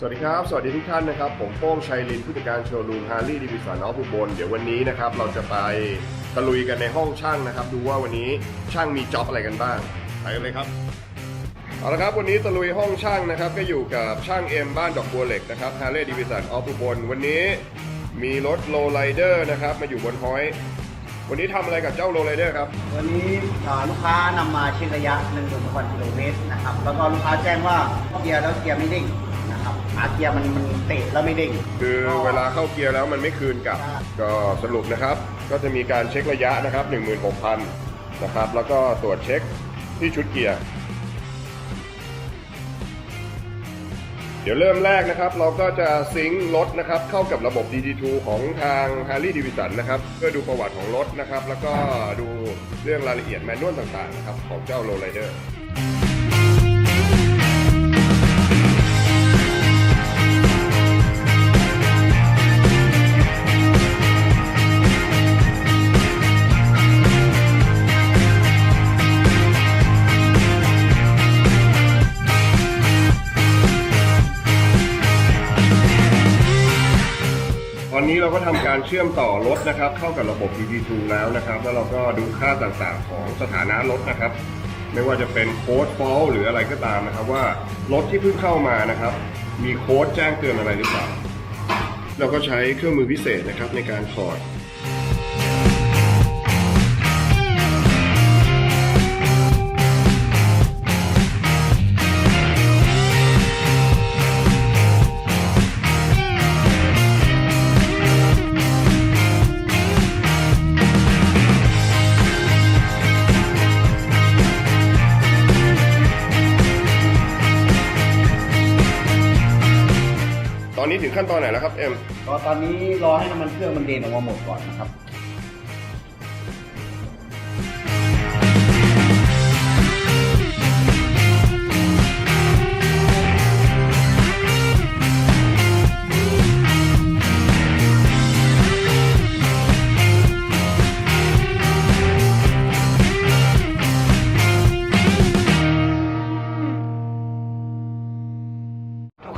ครับ สวัสดีทุกท่านนะครับ ผมโป้งชัยลินผู้จัดการโชว์รูมฮาร์ลีดิวิสันออฟอุบลเดี๋ยววันนี้นะครับเราจะไปตะลุยกันในห้องช่างนะครับ ดูว่าวันนี้ช่างมีจ็อบอะไรกันบ้างไปกันเลยครับเอาละครับวันนี้ตะลุยห้องช่างนะครับ ก็อยู่กับช่างเอ็มบ้านดอกบัวเหล็กนะครับฮาร์เลย์ดิวิสันออฟอุบลวันนี้มีรถโลไลเดอร์นะครับมาอยู่บนฮอย วันนี้ทำอะไรกับเจ้าโลไลเดอร์ครับ วันนี้อ่าลูกค้านำมาเช็คระยะ1 1 0 0 0กิโลเมตรนะครับ แล้วก็ลูกค้าแจ้งว่าเกียร์แล้วเกียร์ไม่เด้งนะครับ ขาเกียร์มันมันเตะแล้วไม่เด้ง คือเวลาเข้าเกียร์แล้วมันไม่คืนกลับใช่ก็สรุปนะครับ ก็จะมีการเช็คระยะนะครับ 16,000 นะครับ แล้วก็ตรวจเช็คที่ชุดเกียร์ เดี๋ยวเริ่มแรกนะครับ เราก็จะซิงค์รถนะครับ เข้ากับระบบ DD2 ของทาง Harley Davidson นะครับ เพื่อดูประวัติของรถนะครับ แล้วก็ดูเรื่องรายละเอียดแมนนวลต่างๆนะครับของเจ้า Lowrider นี้เราก็ทำการเชื่อมต่อรถนะครับเข้ากับระบบ DT2 แล้วนะครับ แล้วเราก็ดูค่าต่างๆของสถานะรถนะครับ ไม่ว่าจะเป็นโค้ดฟอลหรืออะไรก็ตามนะครับ ว่ารถที่เพิ่งเข้ามานะครับ มีโค้ดแจ้งเตือนอะไรหรือเปล่า เราก็ใช้เครื่องมือพิเศษนะครับในการถอด ตอนนี้ถึงขั้นตอนไหนแล้วครับเอ็ม ก็ตอนนี้รอให้น้ำมันเครื่องมันเดนออกมาหมดก่อนนะครับ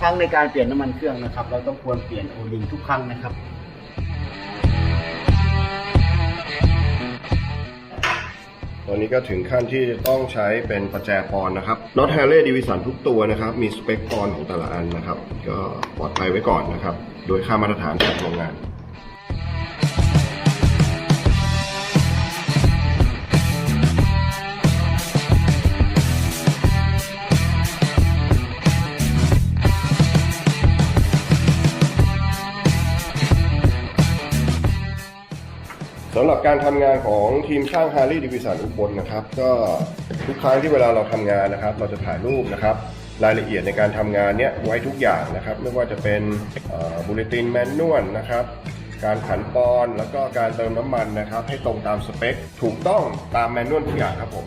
ครั้งในการเปลี่ยนน้ำมันเครื่องนะครับ เราต้องควรเปลี่ยนโอลิงทุกครั้งนะครับ ตอนนี้ก็ถึงขั้นที่จะต้องใช้เป็นประแจปอนนะครับน็อตแฮร์เลย์ดิวิสันทุกตัวนะครับ มีสเปคปอนของแต่ละอันนะครับ ก็ปลอดภัยไว้ก่อนนะครับ โดยค่ามาตรฐานจากโรงงานำหรับการทำงานของทีมช่างฮาร์ลีดิวิสันอุบลนะครับ ก็ทุกครั้งที่เวลาเราทำงานนะครับ เราจะถ่ายรูปนะครับ รายละเอียดในการทำงานเนี้ยไว้ทุกอย่างนะครับ ไม่ว่าจะเป็นบูเลตินแมนนวลนะครับการขันปอน แล้วก็การเติมน้ำมันนะครับ ให้ตรงตามสเปค ถูกต้องตามแมนนวลทุกอย่างครับผม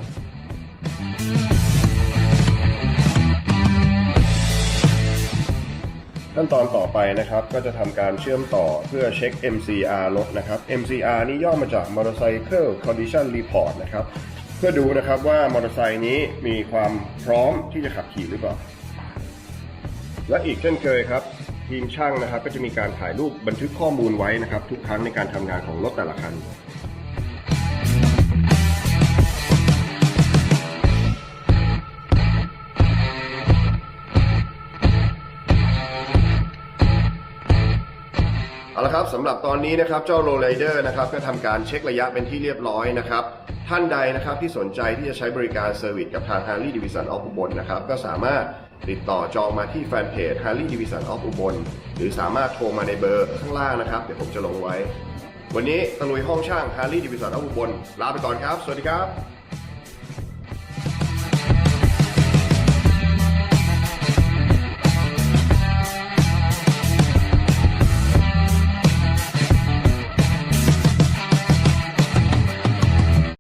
ขั้นตอนต่อไปนะครับก็จะทำการเชื่อมต่อเพื่อเช็ค MCR รถนะครับ MCR นี่ย่อมาจาก Motorcycle Condition Report นะครับ เพื่อดูนะครับว่ามอเตอร์ไซค์นี้มีความพร้อมที่จะขับขี่หรือเปล่า และอีกเช่นเคยครับ ทีมช่างนะครับก็จะมีการถ่ายรูปบันทึกข้อมูลไว้นะครับ ทุกครั้งในการทำงานของรถแต่ละคัน เอาละครับสำหรับตอนนี้นะครับเจ้าโรไรเดอร์นะครับก็ทำการเช็คระยะเป็นที่เรียบร้อยนะครับ ท่านใดนะครับที่สนใจที่จะใช้บริการเซอร์วิสกับทาง Harley Davidson of อุบลนะครับก็สามารถติดต่อจองมาที่แฟนเพจ Harley Davidson of อุบลหรือสามารถโทรมาในเบอร์ข้างล่างนะครับ เดี๋ยวผมจะลงไว้ วันนี้ตะลุยห้องช่าง Harley Davidson of อุบลลาไปก่อนครับ สวัสดีครับ